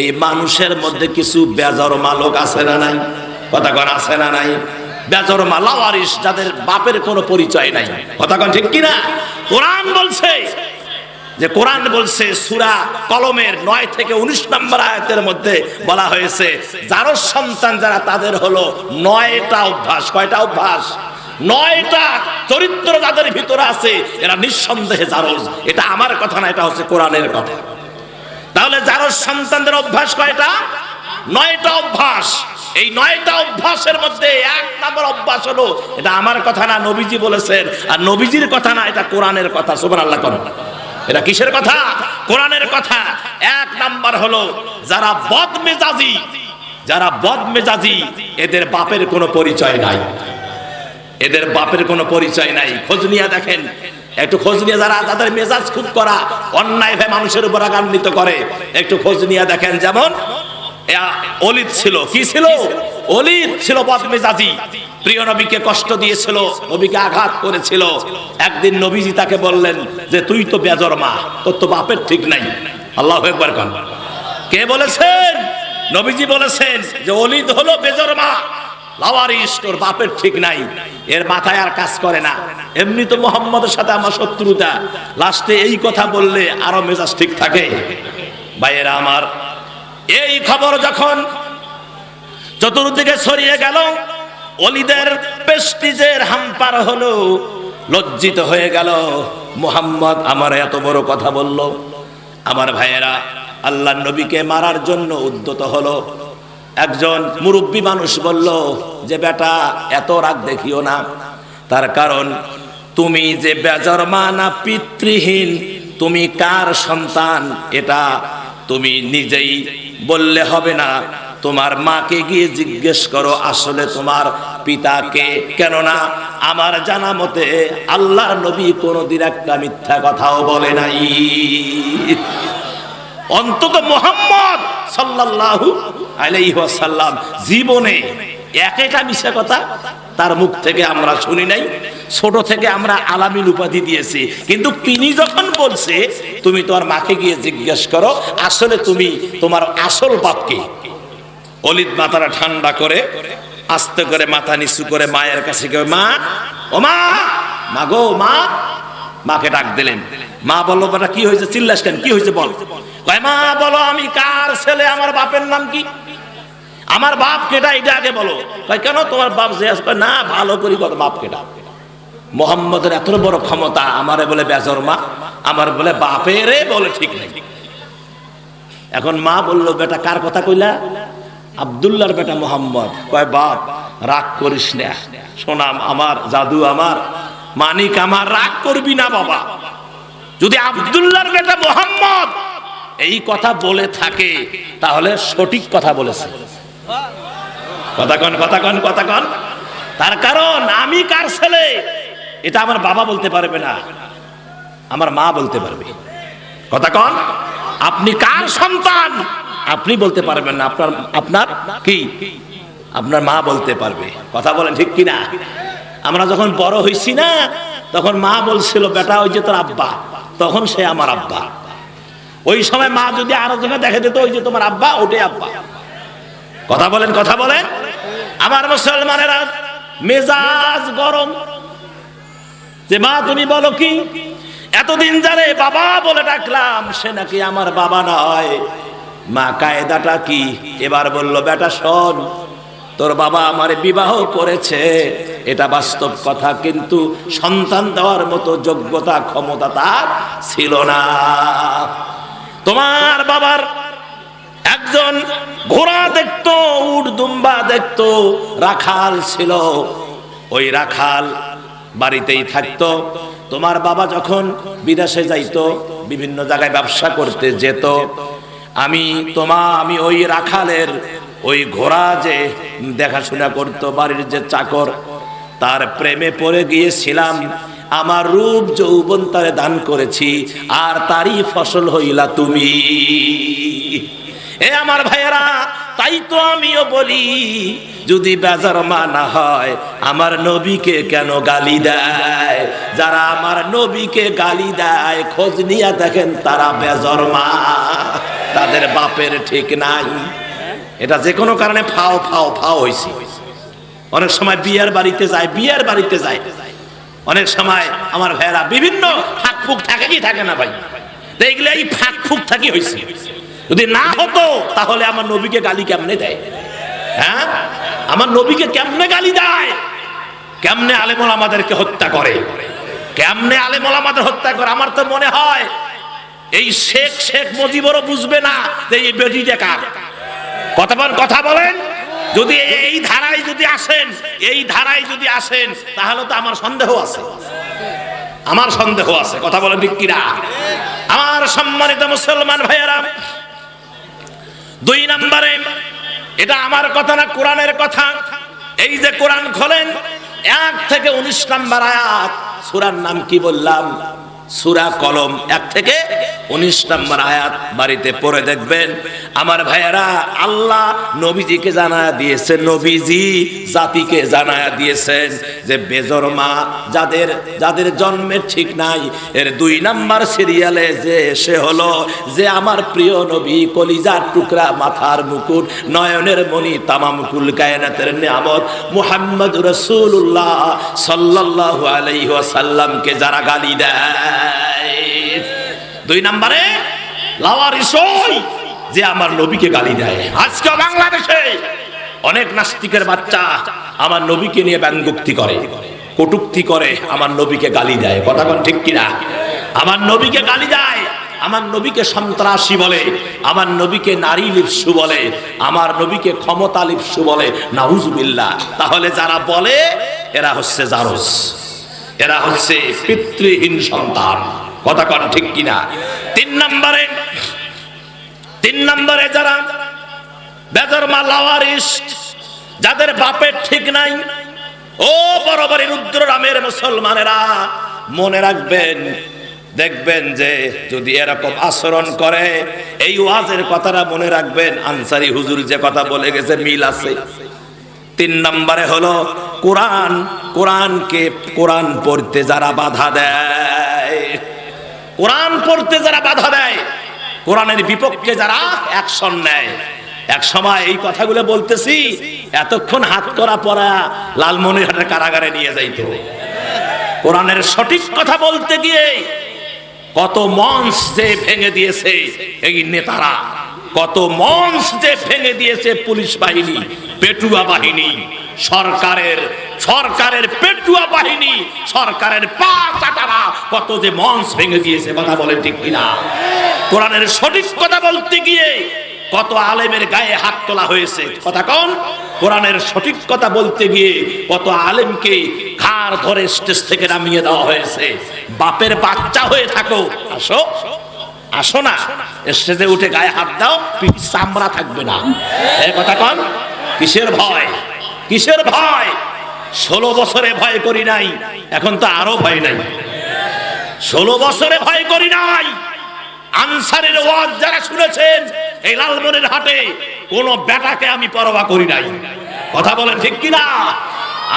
এই মানুষের মধ্যে কিছু বেজরমা লোক আছে না নাই? কথা আছে না নাই? বেজরমা লাওয়ারিস যাদের বাপের কোনো পরিচয় নাই। কথা ঠিক কিনা? কোরআন বলছে যে কোরআন বলছে সুরা কলমের নয় থেকে উনিশ নম্বর আয়াতের মধ্যে বলা হয়েছে, যার সন্তান যারা তাদের হলো নয়টা অভ্যাস। কয়টা অভ্যাস? নয়টা চরিত্র যাদের ভিতরে আছে, এরা নিঃসন্দেহে জারজ এটা আমার কথা না, এটা হচ্ছে কোরআনের কথা। তাহলে যার সন্তানদের অভ্যাস কয়টা? নয়টা অভ্যাস। এই নয়টা অভ্যাসের মধ্যে এক নম্বর অভ্যাস হলো, এটা আমার কথা না, নবীজি বলেছেন। আর নবীজির কথা না, এটা কোরআনের কথা সুবহান আল্লাহ কোন এটা কিসের কথা? কোরআনের কথা। এক নাম্বার হলো, যারা বদ মেজাজি যারা বদ মেজাজি এদের বাপের কোনো পরিচয় নাই। এদের বাপের কোনো পরিচয় নাই। খোঁজ নিয়ে দেখেন একটু খোঁজ নিয়ে যারা তাদের মেজাজ খুব করা অন্যায় ভাবে মানুষের উপর আগান্বিত করে, একটু খোঁজ নিয়ে দেখেন যেমন অলিদ ছিল। কি ছিল? অলিদ ছিল বদ মেজাজি প্রিয় নবীকে কষ্ট দিয়েছিল, নবীকে আঘাত করেছিল। একদিন নবীজি তাকে বললেন যে, তুই তো বেজর মা, তোর তো বাপের ঠিক নাই। আল্লাহ একবার কন। কে বলেছেন? নবীজি বলেছেন যে, অলিদ হলো বেজর মা। লাওয়ারিস তোর বাপের ঠিক নাই। এর মাথায় আর কাজ করে না। এমনি তো মোহাম্মদের সাথে আমার শত্রুতা। লাস্টে এই কথা বললে আরও মেজাজ ঠিক থাকে। ভাইয়েরা আমার, এই খবর যখন চতুর্দিকে ছড়িয়ে গেল, অলিদের পেস্টিজের হাম্পার হলো, লজ্জিত হয়ে গেল। মোহাম্মদ আমার এত বড় কথা বলল। আমার ভাইয়েরা আল্লাহ নবীকে মারার জন্য উদ্যত হলো। একজন মুরব্বী মানুষ বলল, যে বেটা, এত রাগ দেখিও না। তার কারণ, তুমি যে বেজর না পিতৃহীন, তুমি কার সন্তান এটা তুমি নিজেই বললে হবে না। তোমার মাকে গিয়ে জিজ্ঞেস করো, আসলে তোমার পিতাকে কেননা, আমার জানা মতে আল্লাহর নবী কোনোদিন একটা মিথ্যা কথাও বলে নাই। অন্তত মোহাম্মদ সাল্লাল্লাহু আলাইহি ওয়াসাল্লাম, জীবনে এক একা মিশা কথা তার মুখ থেকে আমরা শুনি নাই, ছোট থেকে আমরা আলামিন উপাধি দিয়েছি। কিন্তু তিনি যখন বলছে, তুমি তোমার মাকে গিয়ে জিজ্ঞেস করো, আসলে তুমি তোমার আসল বাপকে অলিদ মাথাটা ঠান্ডা করে, আস্তে করে মাথা নিচু করে মায়ের কাছে মা, ও মা মা গো, মা মাকে ডাক দিলেন। মা বলল বেটা কি হয়েছে? চিল্লাস কেন? কি হয়েছে বল? মা বলো আমি কার ছেলে? আমার বাপের নাম কি? আমার বাপ কেটা এটা আগে বলো। কেন তোমার বাপ যে? কয়, না ভালো করি কত বাপ কেটা মোহাম্মদের এত বড় ক্ষমতা আমারে বলে বেজর মা আমার বলে বাপেরে বলে ঠিক নেই। এখন মা বলল বেটা কার কথা কইলা? আবদুল্লার বেটা মোহাম্মদ। কয় বাপ রাগ করিস না। সোনাম আমার জাদু আমার। মানিক, আমার রাগ করবি না বাবা। যদি আবদুল্লার বেটা মোহাম্মদ এই কথা বলে থাকে, তাহলে সঠিক কথা বলেছে। কথা কন কথা কন কথা কন। তার কারণ, আমি কার ছেলে? এটা আমার বাবা বলতে পারবে না। আমার মা বলতে পারবে। কথা কন। আপনি কার সন্তান? আপনি বলতে পারবেন না। আপনার আপনার কি? আপনার মা বলতে পারবে। কথা বলেন ঠিক কি না আমরা যখন বড় হইছি না, তখন মা বলছিল, বেটা, ওই যে তোর আব্বা। তখন সে আমার আব্বা। ওই সময় মা যদি আরও জায়গায় দেখে দিত, ওই যে তোমার আব্বা, ওটাই আব্বা। কথা বলেন কথা বলেন। আমার মুসলমানেরা মেজাজ গরম। যে মা, তুমি বলো কি, এতদিন জানে বাবা বলে ডাকলাম, সে নাকি আমার বাবা নয়। মা, কায়দাটা কি? এবার বলল, বেটা, শোন তোর বাবা আমার বিবাহ করেছে। এটা বাস্তব কথা, কিন্তু সন্তান দেওয়ার মতো যোগ্যতা, ক্ষমতা তার ছিল না। তোমার বাবার একজন ঘোড়া দেখতো, উট দুম্বা দেখতো, রাখাল ছিল। ওই রাখাল বাড়িতেই থাকতো। তোমার বাবা যখন বিদেশে যাইতো, বিভিন্ন জায়গায় ব্যবসা করতে যেত, আমি তোমা আমি ওই রাখালের ওই ঘোড়া যে দেখাশোনা করতো, বাড়ির যে চাকর, তার প্রেমে পড়ে গিয়েছিলাম। আমার রূপ যৌবন তারে দান করেছি, আর তারই ফসল হইলা তুমি। এ আমার ভাইয়েরা, তাই তো আমিও বলি, যদি বেজার মা না হয়, আমার নবীকে কেন গালি দেয়? যারা আমার নবীকে গালি দেয়, খোঁজ নিয়ে দেখেন তারা বেজর মা। তাদের বাপের ঠিক নাই। এটা যে কোনো কারণে ফাও ফাও ফাও হয়েছে অনেক সময় বিয়ের বাড়িতে যায়, বিয়ের বাড়িতে যায়। অনেক সময় আমার ভাইয়েরা বিভিন্ন ফাঁক ফুক থাকে কি থাকে না ভাই? দেখলে এই ফাঁক ফুক থাকি হয়েছে যদি না হতো, তাহলে আমার নবীকে গালি কেমনে দেয়? হ্যাঁ? আমার নবীকে কেমনে গালি দেয়? কেমনে আলেমল আমাদেরকে হত্যা করে? কেমনে আলেমল আমাদের হত্যা করে? আমার তো মনে হয়, এই শেখ শেখ মুজিবরও বুঝবে না যে এই বেটিটা কার। কথা কথা বলেন? যদি এই ধারায় যদি আসেন, এই ধারায় যদি আসেন, তাহলে তো আমার সন্দেহ আছে। আমার সন্দেহ আছে, কথা বলেন ঠিক কিনা? আমার সম্মানিত মুসলমান ভাইয়েরা, দুই নম্বরে, এটা আমার কথা না কোরআনের কথা? এই যে কোরআন খোলেন, এক থেকে উনিশ নম্বর আয়াত, সুরার নাম কি বললাম? সুরা কলম এক থেকে উনিশ নম্বর আয়াত বাড়িতে পড়ে দেখবেন। আমার ভাইয়েরা, আল্লাহ নবীজিকে জানায়া দিয়েছেন, নবীজি জাতিকে জানায়া দিয়েছেন যে বেজরমা যাদের যাদের জন্মের ঠিক নাই, এর দুই নাম্বার সিরিয়ালে যে সে হলো যে আমার প্রিয় নবী কলিজার টুকরা মাথার মুকুট, নয়নের মণি তামাম কুল কায়নাতের নিয়ামত মুহাম্মদ রসুল্লাহ সাল্লাল্লাহু আলাইহি ওয়াসাল্লামকে যারা গালি দেয়। দুই নম্বরে লাওয়ারিসই যে আমার নবীকে গালি দেয়। আজকে বাংলাদেশে অনেক নাস্তিকের বাচ্চা আমার নবীকে নিয়ে ব্যঙ্গুক্তি করে, কটুক্তি করে, আমার নবীকে গালি দেয়। কথা ঠিক কিনা? আমার নবীকে গালি দেয়, আমার নবীকে সন্ত্রাসী বলে, আমার নবীকে নারী লিপসু বলে, আমার নবীকে ক্ষমতা লিপসু বলে, নাউজুবিল্লাহ। তাহলে যারা বলে, এরা হচ্ছে জারস এরা হচ্ছে পিতৃহীন সন্তান। কথা কন ঠিক কিনা? তিন নম্বরে তিন নম্বরে যারা বেদরমা লাওয়ারিস যাদের বাপের ঠিক নাই, ও বড় বড় রুদ্ররামের মুসলমানেরা মনে রাখবেন, দেখবেন যে যদি এরকম আচরণ করে, এই ওয়াজের কথাটা মনে রাখবেন, আনসারি হুজুর যে কথা বলে গেছে, মিল আছে। তিন নম্বরে হলো কোরআন কোরআনকে কোরআন পড়তে যারা বাধা দেয়, কোরআন পড়তে যারা বাধা দেয়, কোরআনের বিপক্ষে যারা অ্যাকশন নেয়। এক সময় এই কথাগুলো বলতেছি, এতক্ষণ হাত করা পড়া লালমনিরহাটের কারাগারে নিয়ে যাইতো। কোরআনের সঠিক কথা বলতে গিয়ে কত মঞ্চ যে ভেঙে দিয়েছে এই নেতারা। কত মঞ্চ যে ভেঙে দিয়েছে পুলিশ বাহিনী, পেটুয়া বাহিনী, সরকারের সরকারের পেটুয়া বাহিনী, সরকারের পা চাটারা কত যে মঞ্চ ভেঙে দিয়েছে, কথা বলেন ঠিক কিনা? কোরআনের সঠিক কথা বলতে গিয়ে কত আলেমের গায়ে হাত তোলা হয়েছে, কথা কন? কোরআনের সঠিক কথা বলতে গিয়ে কত আলেমকে ঘাড় ধরে স্টেজ থেকে নামিয়ে দেওয়া হয়েছে। বাপের বাচ্চা হয়ে থাকো, আসো। আসো না, স্টেজে উঠে গায়ে হাত দাও, পিঠ চামড়া থাকবে না। এ কথা কন, কিসের ভয়? কিসের ভয়? ষোলো বছরে ভয় করি নাই, এখন তো আরও ভয় নাই। ষোলো বছরে ভয় করি নাই, আনসারের ওয়াজ যারা শুনেছেন, এই লালমনের হাটে কোন বেটাকে আমি পরোয়া করি নাই। কথা বলেন ঠিক কিনা?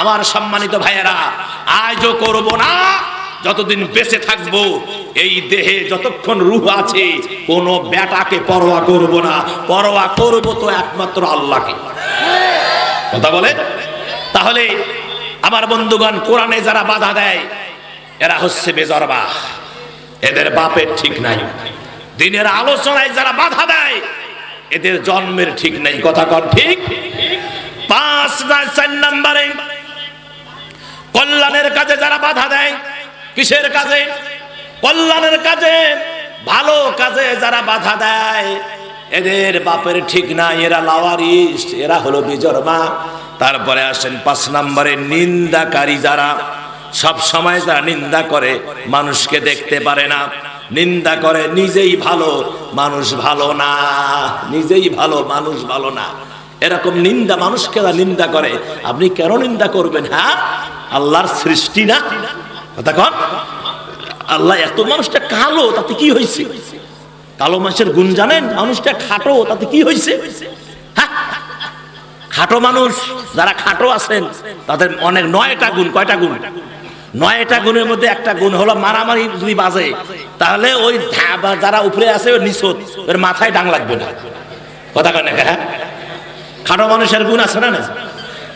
আমার সম্মানিত ভাইয়েরা, আজও করব না যতদিন বেঁচে থাকব, এই দেহে যতক্ষণ রূহ আছে, কোন বেটাকে পরোয়া করব না। পরোয়া করব তো একমাত্র আল্লাহকে। কথা বলে তাহলে আমার বন্ধুগণ, কোরআনে যারা বাধা দেয়, এরা হচ্ছে বেজরবা এদের বাপের ঠিক নাই। দিনের আলোচনায় যারা বাধা দেয়, এদের জন্মের ঠিক নাই। কথা কর ঠিক? পাঁচ না চার নম্বরে কল্যাণের কাজে যারা বাধা দেয় কিসের কাজে? কল্যাণের কাজে। ভালো কাজে যারা বাধা দেয়। এদের বাপের ঠিক নাই, এরা লাওয়ারিস, এরা হলো বিজরমা। তারপরে আসেন পাঁচ নম্বরে নিন্দাকারী যারা। সব সময় যারা নিন্দা করে, মানুষকে দেখতে পারে না। নিন্দা করে, নিজেই ভালো, মানুষ ভালো না। নিজেই ভালো, মানুষ ভালো না। এরকম নিন্দা, মানুষকে নিন্দা করে, আপনি কেন নিন্দা করবেন হ্যাঁ? আল্লাহর সৃষ্টি না? কথা কন আল্লাহ এত মানুষটা কালো, তাতে কি হয়েছে? কালো মানুষের গুণ জানেন? মানুষটা খাটো, তাতে কি হয়েছে? হ্যাঁ? খাটো মানুষ, যারা খাটো আছেন, তাদের অনেক নয়টা গুণ, কয়টা গুণ? নয়টা গুণের মধ্যে একটা গুণ হলো মারামারি যদি বাজে, তাহলে ওই যারা উপরে আছে ওই নিচত, ওর মাথায় ডাং লাগবে না। কথা কেন হ্যাঁ? খাটো মানুষের গুণ আছে না না?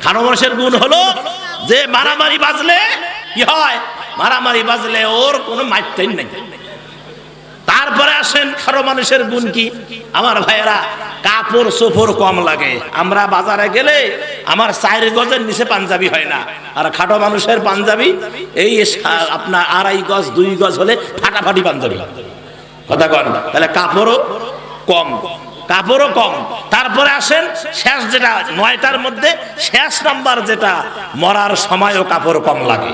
খাটো মানুষের গুণ হলো যে মারামারি বাজলে কি হয়? মারামারি বাজলে ওর কোনো মাইটাই নেই। তারপরে আসেন খারো মানুষের গুণ কি? আমার ভাইয়েরা, কাপড় সোফর কম লাগে। আমরা বাজারে গেলে আমার চায়ের গজের নিচে পাঞ্জাবি হয় না। আর খাটো মানুষের পাঞ্জাবি, এই আপনার আড়াই গজ, দুই গজ হলে ফাটাফাটি পাঞ্জাবি। কথা কন, তাহলে কাপড়ও কম। কাপড়ও কম। তারপরে আসেন, শেষ যেটা, নয়টার মধ্যে শেষ নাম্বার যেটা, মরার সময়ও কাপড় কম লাগে।